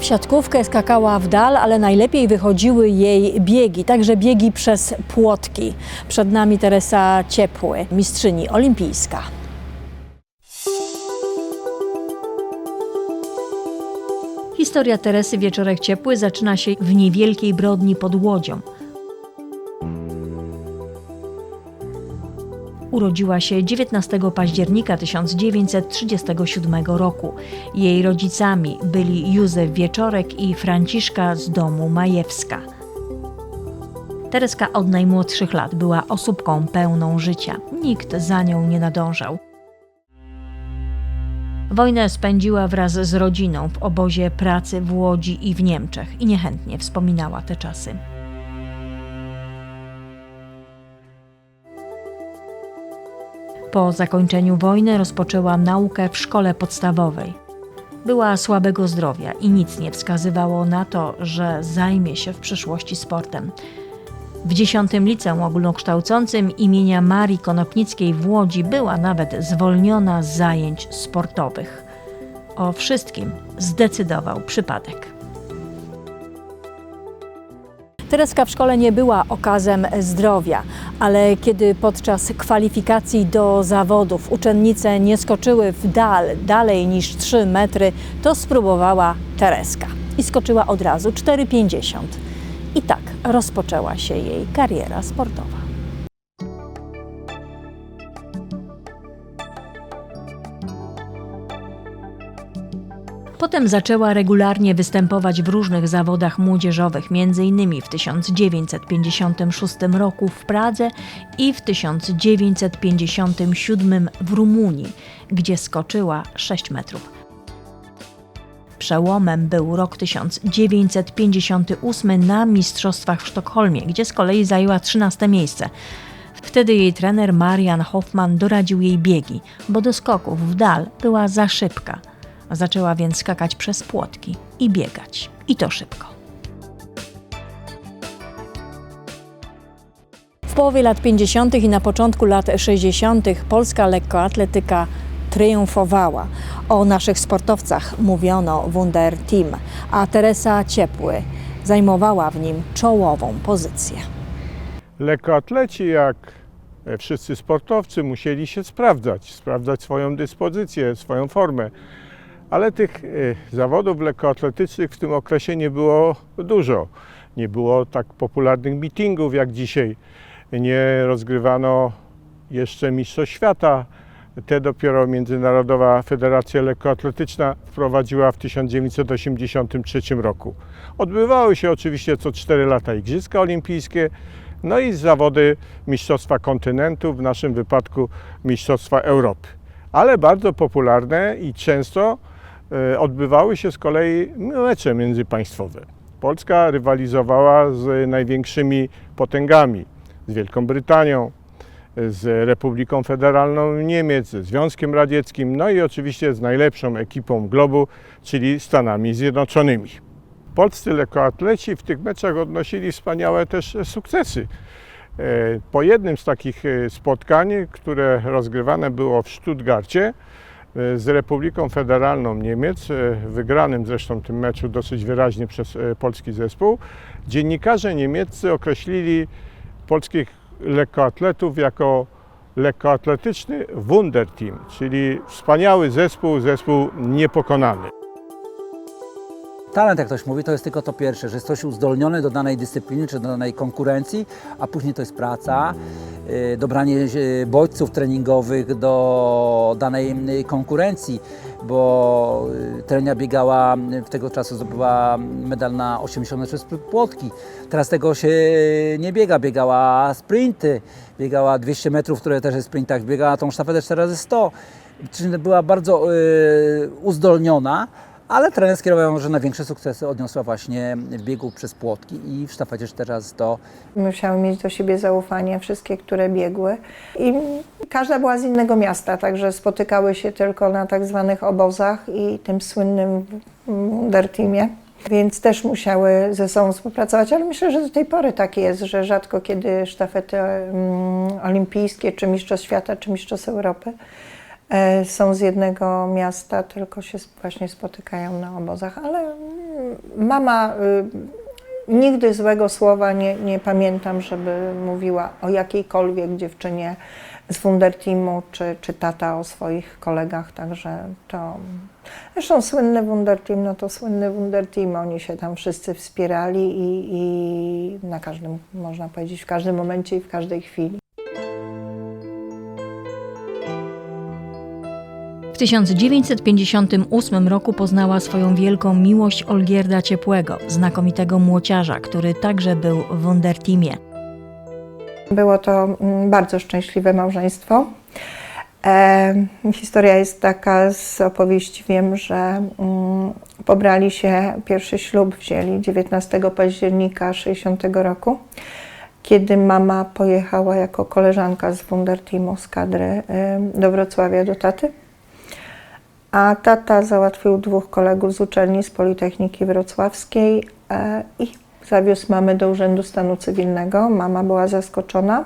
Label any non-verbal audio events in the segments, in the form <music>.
W siatkówkę, skakała w dal, ale najlepiej wychodziły jej biegi, także biegi przez płotki. Przed nami Teresa Ciepły, mistrzyni olimpijska. Historia Teresy Wieczorek Ciepły zaczyna się w niewielkiej brodni pod Łodzią. Urodziła się 19 października 1937 roku. Jej rodzicami byli Józef Wieczorek i Franciszka z domu Majewska. Tereska od najmłodszych lat była osóbką pełną życia. Nikt za nią nie nadążał. Wojnę spędziła wraz z rodziną w obozie pracy w Łodzi i w Niemczech i niechętnie wspominała te czasy. Po zakończeniu wojny rozpoczęła naukę w szkole podstawowej. Była słabego zdrowia i nic nie wskazywało na to, że zajmie się w przyszłości sportem. W dziesiątym liceum ogólnokształcącym imienia Marii Konopnickiej w Łodzi była nawet zwolniona z zajęć sportowych. O wszystkim zdecydował przypadek. Tereska w szkole nie była okazem zdrowia, ale kiedy podczas kwalifikacji do zawodów uczennice nie skoczyły w dal dalej niż 3 metry, to spróbowała Tereska i skoczyła od razu 4,50. I tak rozpoczęła się jej kariera sportowa. Potem zaczęła regularnie występować w różnych zawodach młodzieżowych, m.in. w 1956 roku w Pradze i w 1957 w Rumunii, gdzie skoczyła 6 metrów. Przełomem był rok 1958 na Mistrzostwach w Sztokholmie, gdzie z kolei zajęła 13 miejsce. Wtedy jej trener Marian Hoffman doradził jej biegi, bo do skoków w dal była za szybka. Zaczęła więc skakać przez płotki i biegać. I to szybko. W połowie lat 50. i na początku lat 60. polska lekkoatletyka triumfowała. O naszych sportowcach mówiono Wunder Team, a Teresa Ciepły zajmowała w nim czołową pozycję. Lekkoatleci, jak wszyscy sportowcy, musieli się sprawdzać, sprawdzać swoją dyspozycję, swoją formę. Ale tych y, zawodów lekkoatletycznych w tym okresie nie było dużo. Nie było tak popularnych meetingów jak dzisiaj. Nie rozgrywano jeszcze Mistrzostw Świata. Te dopiero Międzynarodowa Federacja Lekkoatletyczna wprowadziła w 1983 roku. Odbywały się oczywiście co 4 lata Igrzyska Olimpijskie, no i zawody Mistrzostwa Kontynentu, w naszym wypadku Mistrzostwa Europy. Ale bardzo popularne i często e, odbywały się z kolei mecze międzypaństwowe. Polska rywalizowała z największymi potęgami, z Wielką Brytanią, z Republiką Federalną Niemiec, ze Związkiem Radzieckim, no i oczywiście z najlepszą ekipą globu, czyli Stanami Zjednoczonymi. Polscy lekkoatleci w tych meczach odnosili wspaniałe też sukcesy. E, Po jednym z takich e, spotkań, które rozgrywane było w Stuttgarcie e, z Republiką Federalną Niemiec, e, wygranym zresztą tym meczu dosyć wyraźnie przez e, polski zespół, dziennikarze niemieccy określili polskich lekkoatletów jako lekkoatletyczny Wunderteam, czyli wspaniały zespół, zespół niepokonany. Talent, jak ktoś mówi, to jest tylko to pierwsze, że jest ktoś uzdolniony do danej dyscypliny czy do danej konkurencji, a później to jest praca, y, dobranie y, bodźców treningowych do danej y, konkurencji, bo Trenia biegała, w tego czasu zdobyła medal na 80 metrów z płotki. Teraz tego się nie biega, biegała sprinty, biegała 200 metrów, które też jest w sprintach, biegała tą sztafetę 4 razy 100 Czyli była bardzo uzdolniona, ale trener skierował że największe sukcesy odniosła właśnie w biegu przez płotki i w sztafecie teraz do Musiały mieć do siebie zaufanie, wszystkie, które biegły. I każda była z innego miasta, także spotykały się tylko na tak zwanych obozach i tym słynnym Wonder Teamie. Więc też musiały ze sobą współpracować, ale myślę, że do tej pory tak jest, że rzadko kiedy sztafety mm, olimpijskie, czy Mistrzostw Świata, czy Mistrzostw Europy są z jednego miasta, tylko się właśnie spotykają na obozach. Ale mm, mama y, nigdy złego słowa nie, nie pamiętam, żeby mówiła o jakiejkolwiek dziewczynie z Wunderteamu, czy, czy tata o swoich kolegach, także to... Zresztą słynny Wunderteam, no to słynny Wunderteam, oni się tam wszyscy wspierali i, i na każdym, można powiedzieć, w każdym momencie i w każdej chwili. W 1958 roku poznała swoją wielką miłość Olgierda Ciepłego, znakomitego młociarza, który także był w Wunderteamie. Było to mm, bardzo szczęśliwe małżeństwo. E, historia jest taka z opowieści, wiem, że mm, pobrali się, pierwszy ślub wzięli 19 października 60 roku, kiedy mama pojechała jako koleżanka z Wunderteamu z kadry e, do Wrocławia do taty. A tata załatwił dwóch kolegów z uczelni z Politechniki Wrocławskiej e, i zawiózł mamę do Urzędu Stanu Cywilnego. Mama była zaskoczona.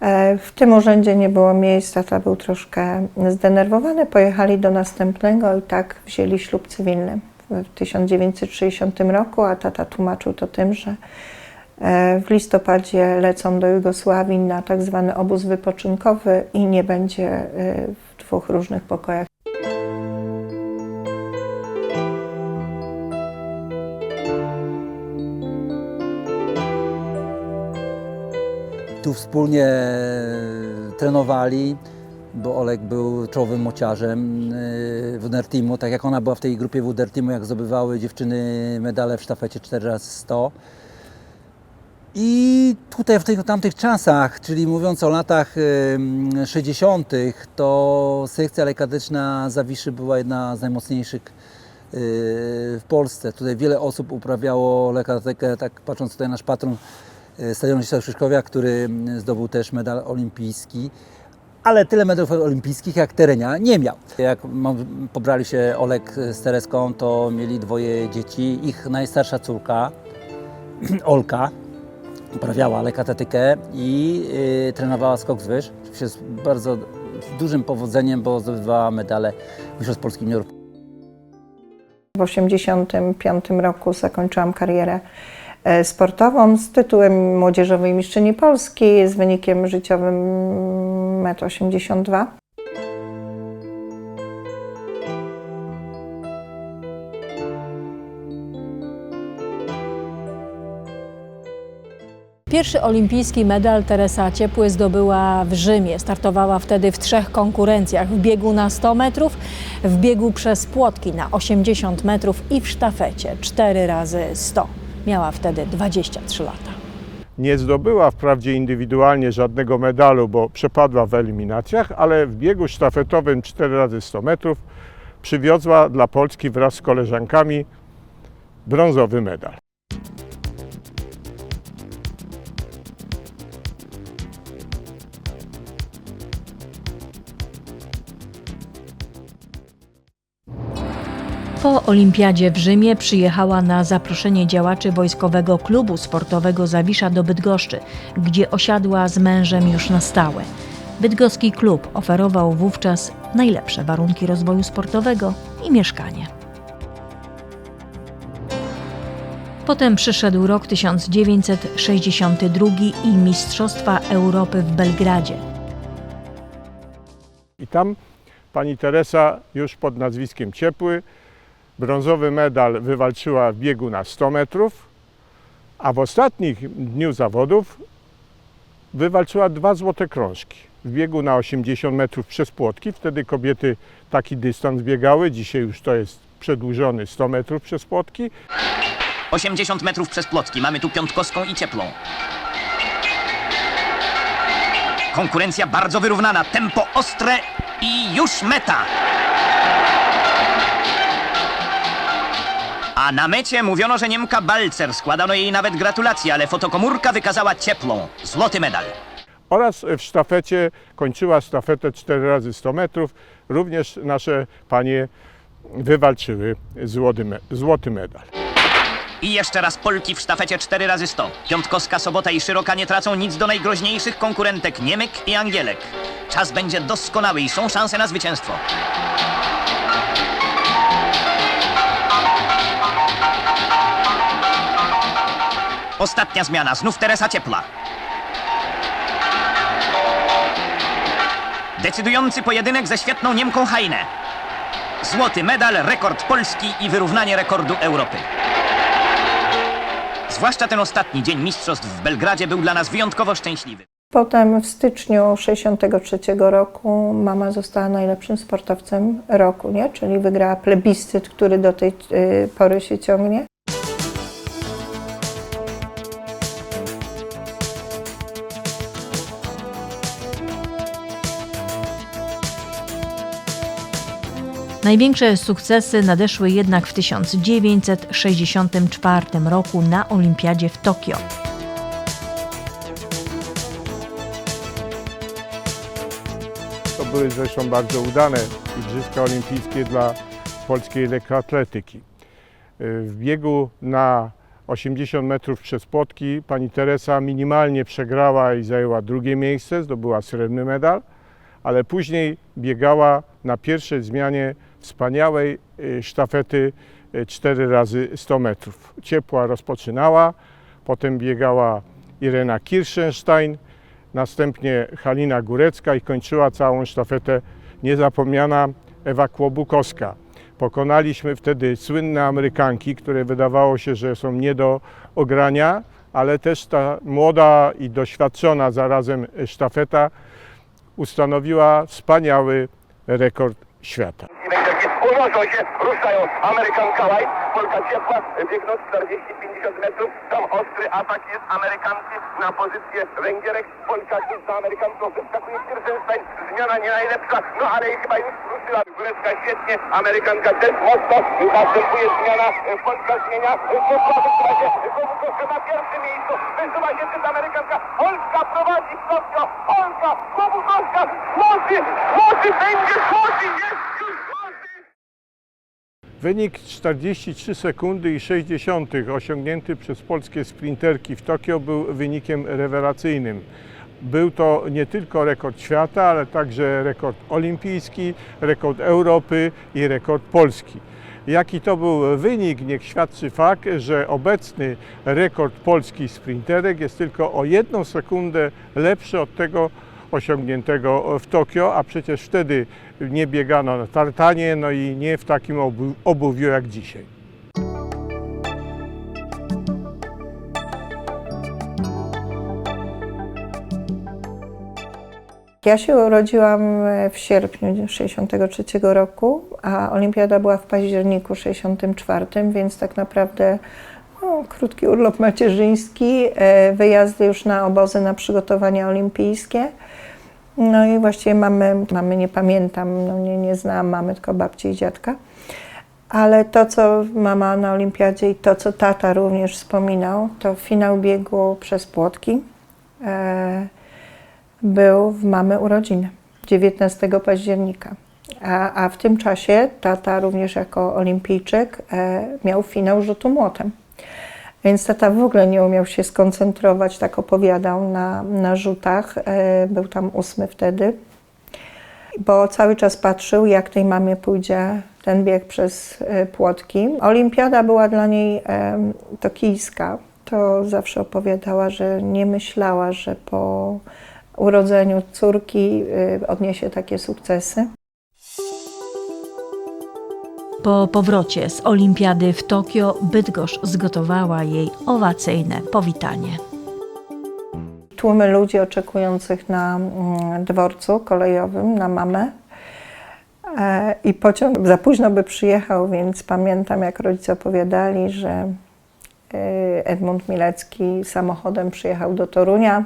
E, W tym urzędzie nie było miejsc, tata był troszkę zdenerwowany. Pojechali do następnego i tak wzięli ślub cywilny w 1960 roku, a tata tłumaczył to tym, że e, w listopadzie lecą do Jugosławii na tak zwany obóz wypoczynkowy i nie będzie w dwóch różnych pokojach. Wspólnie trenowali, bo Olek był czołowym mociarzem y, Wunderteamu, tak jak ona była w tej grupie Wunderteamu, jak zdobywały dziewczyny medale w sztafecie 4 x 100 I tutaj w tych tamtych czasach, czyli mówiąc o latach ym, 60., to sekcja lekadyczna Zawiszy była jedna z najmocniejszych w Polsce. Tutaj wiele osób uprawiało lekatekę, tak patrząc tutaj nasz patron Stadion Cisła Szyszkowia, który zdobył też medal olimpijski. Ale tyle medalów olimpijskich jak Terenia nie miał. Jak pobrali się Olek z Tereską, to mieli dwoje dzieci. Ich najstarsza córka, <clears throat> Olka, uprawiała lekatetykę i y, trenowała skok z wyż. Z bardzo dużym powodzeniem, bo zdobywała medale Mistrzostw Polski Junior. W 1985 roku zakończyłam karierę e, sportową z tytułem Młodzieżowej Mistrzyni Polski z wynikiem życiowym 1,82 m. Pierwszy olimpijski medal Teresa Ciepły zdobyła w Rzymie. Startowała wtedy w trzech konkurencjach: w biegu na 100 metrów, w biegu przez płotki na 80 metrów i w sztafecie 4 razy 100. Miała wtedy 23 lata. Nie zdobyła wprawdzie indywidualnie żadnego medalu, bo przepadła w eliminacjach, ale w biegu sztafetowym 4 razy 100 metrów przywiozła dla Polski wraz z koleżankami brązowy medal. Po olimpiadzie w Rzymie przyjechała na zaproszenie działaczy Wojskowego Klubu Sportowego Zawisza do Bydgoszczy, gdzie osiadła z mężem już na stałe. Bydgoski klub oferował wówczas najlepsze warunki rozwoju sportowego i mieszkanie. Potem przyszedł rok 1962 i Mistrzostwa Europy w Belgradzie. I tam pani Teresa już pod nazwiskiem Ciepły brązowy medal wywalczyła w biegu na 100 metrów, a w ostatnich dniu zawodów wywalczyła dwa złote krążki. W biegu na 80 metrów przez płotki, wtedy kobiety taki dystans biegały, dzisiaj już to jest przedłużony 100 metrów przez płotki. 80 metrów przez plotki. Mamy tu piątkowską i cieplą. Konkurencja bardzo wyrównana. Tempo ostre i już meta. A na mecie mówiono, że Niemka Balcer. Składano jej nawet gratulacje, ale fotokomórka wykazała cieplą. Złoty medal. oraz w sztafecie kończyła sztafetę 4 razy 100 metrów. Również nasze panie wywalczyły złoty, me- złoty medal. I jeszcze raz Polki w sztafecie 4 razy 100 Piątkowska, Sobota i Szyroka nie tracą nic do najgroźniejszych konkurentek Niemek i Angielek. Czas będzie doskonały i są szanse na zwycięstwo. Ostatnia zmiana, znów Teresa Ciepla. Decydujący pojedynek ze świetną Niemką Hainę. Złoty medal, rekord Polski i wyrównanie rekordu Europy. Zwłaszcza ten ostatni dzień mistrzostw w Belgradzie był dla nas wyjątkowo szczęśliwy. Potem w styczniu 1963 roku mama została najlepszym sportowcem roku, nie? czyli wygrała plebiscyt, który do tej y, pory się ciągnie. Największe sukcesy nadeszły jednak w 1964 roku na Olimpiadzie w Tokio. To były zresztą bardzo udane Igrzyska Olimpijskie dla polskiej lekkoatletyki. W biegu na 80 metrów przez płotki pani Teresa minimalnie przegrała i zajęła drugie miejsce, zdobyła srebrny medal, ale później biegała na pierwszej zmianie wspaniałej y, sztafety 4 razy 100 metrów. Ciepła rozpoczynała, potem biegała Irena Kirschenstein, następnie Halina Górecka i kończyła całą sztafetę niezapomniana Ewa Kłobukowska. Pokonaliśmy wtedy słynne Amerykanki, które wydawało się, że są nie do ogrania, ale też ta młoda i doświadczona zarazem sztafeta ustanowiła wspaniały rekord świata. Węgierki unoszą się, ruszają. Amerykanka White, Polka ciepła, biegną 40-50 metrów. Tam ostry atak jest Amerykanki na pozycję Węgierek. Polka za Amerykanką wyskakuje Kirstenstein. Zmiana nie najlepsza, no ale chyba już ruszyła. Górecka świetnie, Amerykanka też mocno. Następuje zmiana, Polska zmienia. Ciepła wysuwa się, Kłobukowska na pierwszym miejscu. Wysuwa się też Amerykanka. Polska prowadzi w Tokio. Polka, Kłobukowska, Mocy, Mocy, będzie Mocy, jest już. Wynik 43 sekundy i 60 osiągnięty przez polskie sprinterki w Tokio był wynikiem rewelacyjnym. Był to nie tylko rekord świata, ale także rekord olimpijski, rekord Europy i rekord Polski. Jaki to był wynik, niech świadczy fakt, że obecny rekord polskich sprinterek jest tylko o jedną sekundę lepszy od tego osiągniętego w Tokio, a przecież wtedy nie biegano na tartanie, no i nie w takim obu- obuwiu jak dzisiaj. Ja się urodziłam w sierpniu 1963 roku, a olimpiada była w październiku 1964, więc tak naprawdę no, krótki urlop macierzyński, e, wyjazdy już na obozy na przygotowania olimpijskie. No i właściwie mamy, mamy nie pamiętam, no nie, nie znam mamy, tylko babci i dziadka. Ale to, co mama na olimpiadzie i to, co tata również wspominał, to finał biegu przez płotki. E, był w mamy urodziny 19 października. A, a w tym czasie tata również jako olimpijczyk e, miał finał rzutu młotem. Więc tata w ogóle nie umiał się skoncentrować, tak opowiadał na, na rzutach. E, był tam ósmy wtedy, bo cały czas patrzył, jak tej mamie pójdzie ten bieg przez e, płotki. Olimpiada była dla niej e, tokijska. To zawsze opowiadała, że nie myślała, że po urodzeniu córki odniesie takie sukcesy. Po powrocie z Olimpiady w Tokio Bydgoszcz zgotowała jej owacyjne powitanie. Tłumy ludzi oczekujących na mm, dworcu kolejowym, na mamę. E, I pociąg za późno by przyjechał, więc pamiętam, jak rodzice opowiadali, że y, Edmund Milecki samochodem przyjechał do Torunia,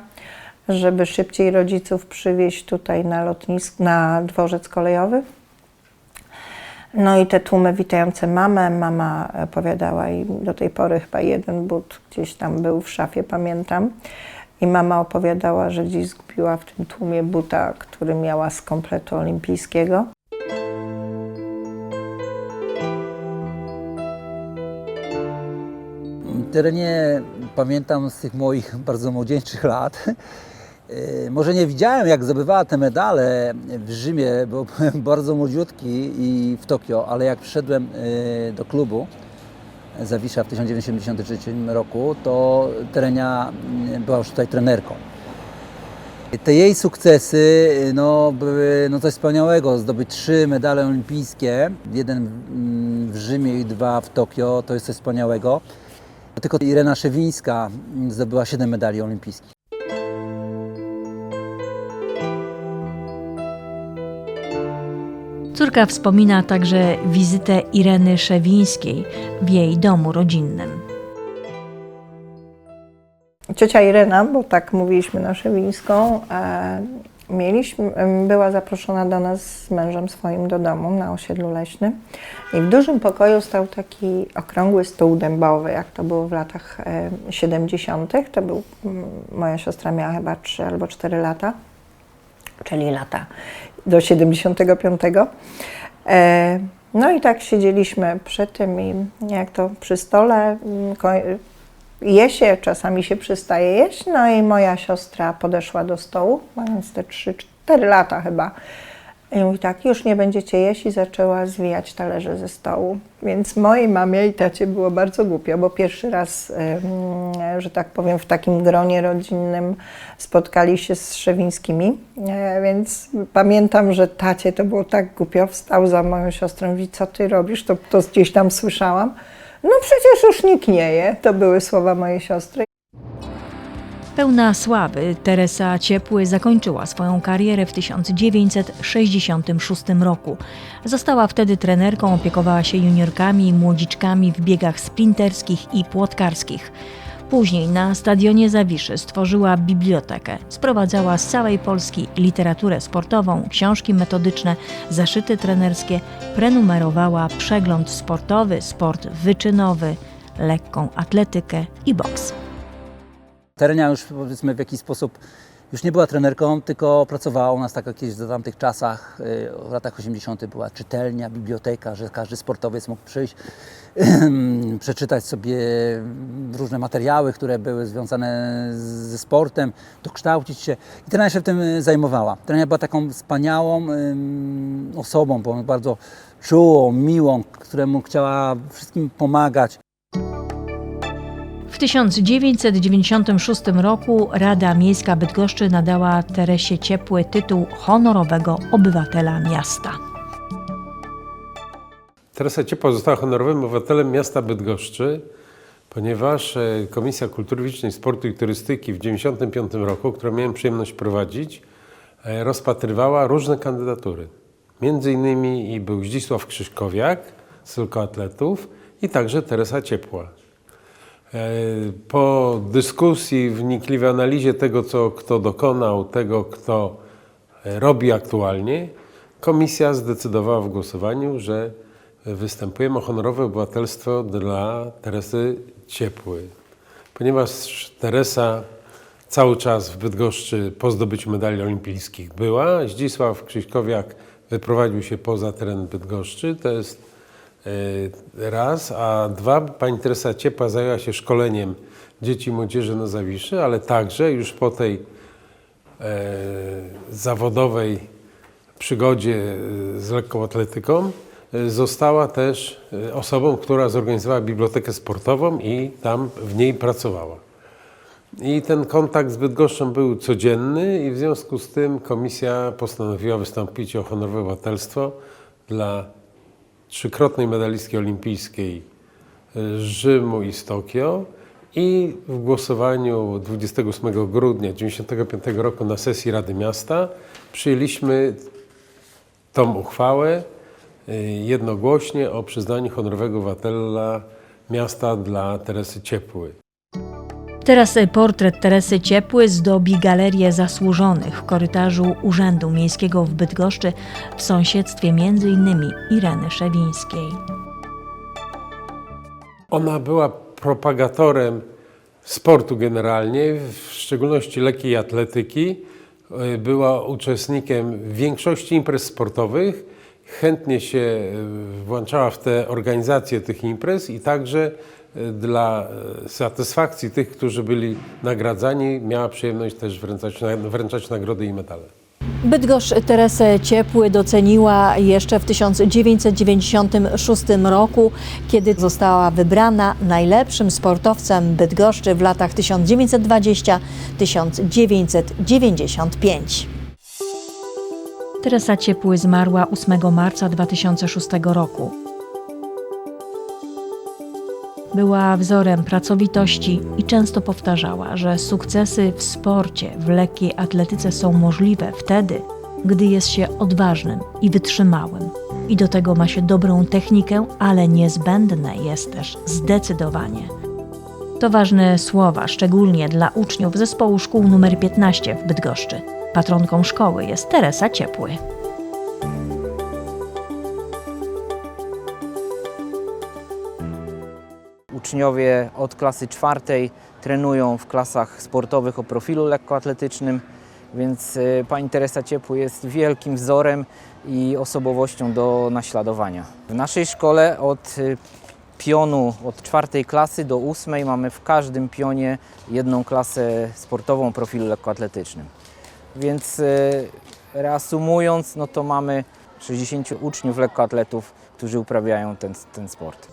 żeby szybciej rodziców przywieźć tutaj na lotnisk, na dworzec kolejowy. No i te tłumy witające mamę, mama opowiadała i do tej pory chyba jeden but gdzieś tam był w szafie, pamiętam. I mama opowiadała, że gdzieś zgubiła w tym tłumie buta, który miała z kompletu olimpijskiego. Terenie pamiętam z tych moich bardzo młodzieńczych lat, E, Może nie widziałem, jak zdobywała te medale w Rzymie, bo byłem <laughs> bardzo młodziutki i w Tokio, ale jak przyszedłem e, do klubu Zawisza w 1973 roku, to Terenia mm, była już tutaj trenerką. Te jej sukcesy no, były no, coś wspaniałego. Zdobyć trzy medale olimpijskie, jeden mm, w Rzymie i dwa w Tokio, to jest coś wspaniałego. Tylko Irena Szewińska mm, zdobyła siedem medali olimpijskich. Córka wspomina także wizytę Ireny Szewińskiej w jej domu rodzinnym. Ciocia Irena, bo tak mówiliśmy na Szewińską, e, mieliśmy, była zaproszona do nas z mężem swoim do domu na osiedlu leśnym. I w dużym pokoju stał taki okrągły stół dębowy, jak to było w latach e, 70. To był, moja siostra miała chyba 3 albo 4 lata, czyli lata do 75. E, no i tak siedzieliśmy przy tym i jak to przy stole mm, je się, czasami się przestaje jeść. No i moja siostra podeszła do stołu, mając te 3-4 lata chyba. I mówi tak, już nie będziecie jeść i zaczęła zwijać talerze ze stołu. Więc mojej mamie i tacie było bardzo głupio, bo pierwszy raz, że tak powiem, w takim gronie rodzinnym spotkali się z Szewińskimi. E, Więc pamiętam, że tacie to było tak głupio, wstał za moją siostrą mówi, co ty robisz? To, to gdzieś tam słyszałam. No przecież już nikt nie je. To były słowa mojej siostry. Pełna sławy, Teresa Ciepły zakończyła swoją karierę w 1966 roku. Została wtedy trenerką, opiekowała się juniorkami i młodziczkami w biegach sprinterskich i płotkarskich. Później na stadionie Zawiszy stworzyła bibliotekę. Sprowadzała z całej Polski literaturę sportową, książki metodyczne, zaszyty trenerskie, prenumerowała przegląd sportowy, sport wyczynowy, lekką atletykę i boks. Terenia już powiedzmy w jakiś sposób już nie była trenerką, tylko pracowała u nas tak kiedyś w tamtych czasach, y, w latach 80. była czytelnia, biblioteka, że każdy sportowiec mógł przyjść, przeczytać sobie różne materiały, które były związane ze sportem, dokształcić się. I Terenia się w tym zajmowała. Terenia była taką wspaniałą osobą, bo bardzo czułą, miłą, któremu chciała wszystkim pomagać. W 1996 roku Rada Miejska Bydgoszczy nadała Teresie Ciepły tytuł honorowego obywatela miasta. Teresa Ciepła została honorowym obywatelem miasta Bydgoszczy, ponieważ e, Komisja Kultury Fizycznej, Sportu i Turystyki w 1995 roku, którą miałem przyjemność prowadzić, e, rozpatrywała różne kandydatury. Między innymi i był Zdzisław Krzyżkowiak z lekkoatletów i także Teresa Ciepła. E, Po dyskusji, wnikliwej analizie tego, co kto dokonał, tego, kto e, robi aktualnie, komisja zdecydowała w głosowaniu, że występujemy o honorowe obywatelstwo dla Teresy Ciepły. Ponieważ Teresa cały czas w Bydgoszczy po zdobyciu medali olimpijskich była, Zdzisław Krzyśkowiak wyprowadził się poza teren Bydgoszczy, to jest raz, a dwa, pani Teresa Ciepła zajęła się szkoleniem dzieci i młodzieży na Zawiszy, ale także już po tej e, zawodowej przygodzie e, z lekką atletyką e, została też e, osobą, która zorganizowała bibliotekę sportową i tam w niej pracowała. I ten kontakt z Bydgoszczą był codzienny i w związku z tym komisja postanowiła wystąpić o honorowe obywatelstwo dla trzykrotnej medalistki olimpijskiej z Rzymu i z Tokio i w głosowaniu 28 grudnia 1995 roku na sesji Rady Miasta przyjęliśmy tą uchwałę y, jednogłośnie o przyznaniu honorowego obywatela miasta dla Teresy Ciepły. Teraz portret Teresy Ciepły zdobi Galerię Zasłużonych w korytarzu Urzędu Miejskiego w Bydgoszczy w sąsiedztwie m.in. Ireny Szewińskiej. Ona była propagatorem sportu generalnie, w szczególności lekkiej atletyki. Y, Była uczestnikiem większości imprez sportowych. Chętnie się y, włączała w te organizacje tych imprez i także e, dla e, satysfakcji tych, którzy byli nagradzani, miała przyjemność też wręczać, wręczać nagrody i medale. Bydgoszcz Teresę Ciepły doceniła jeszcze w 1996 roku, kiedy została wybrana najlepszym sportowcem Bydgoszczy w latach 1920-1995. Teresa Ciepły zmarła 8 marca 2006 roku. Była wzorem pracowitości i często powtarzała, że sukcesy w sporcie, w lekkiej atletyce są możliwe wtedy, gdy jest się odważnym i wytrzymałym. I do tego ma się dobrą technikę, ale niezbędne jest też zdecydowanie. To ważne słowa, szczególnie dla uczniów zespołu szkół nr 15 w Bydgoszczy. Patronką szkoły jest Teresa Ciepły. Uczniowie od klasy czwartej trenują w klasach sportowych o profilu lekkoatletycznym, więc y, pani Teresa Ciepły jest wielkim wzorem i osobowością do naśladowania. W naszej szkole od y, pionu od czwartej klasy do ósmej mamy w każdym pionie jedną klasę sportową o profilu lekkoatletycznym. Więc y, reasumując, no to mamy 60 uczniów lekkoatletów, którzy uprawiają ten, ten sport.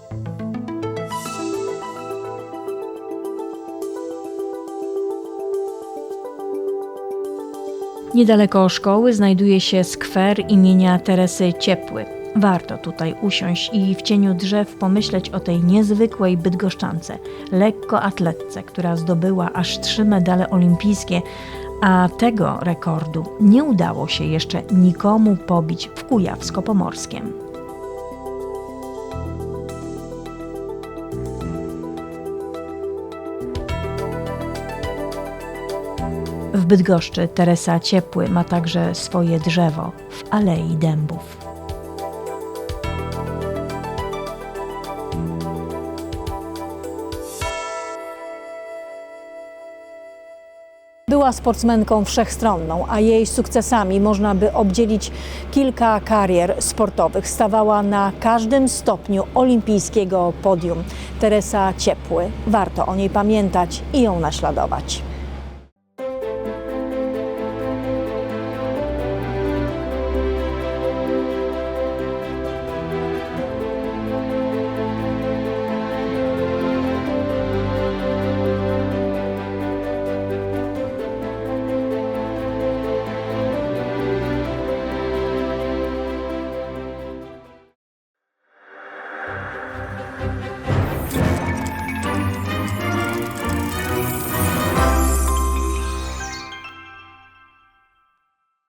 Niedaleko szkoły znajduje się skwer imienia Teresy Ciepły. Warto tutaj usiąść i w cieniu drzew pomyśleć o tej niezwykłej bydgoszczance, lekkoatletce, która zdobyła aż trzy medale olimpijskie, a tego rekordu nie udało się jeszcze nikomu pobić w Kujawsko-Pomorskiem. Bydgoszczy Teresa Ciepły ma także swoje drzewo w Alei Dębów. Była sportsmenką wszechstronną, a jej sukcesami można by obdzielić kilka karier sportowych. Stawała na każdym stopniu olimpijskiego podium. Teresa Ciepły. Warto o niej pamiętać i ją naśladować.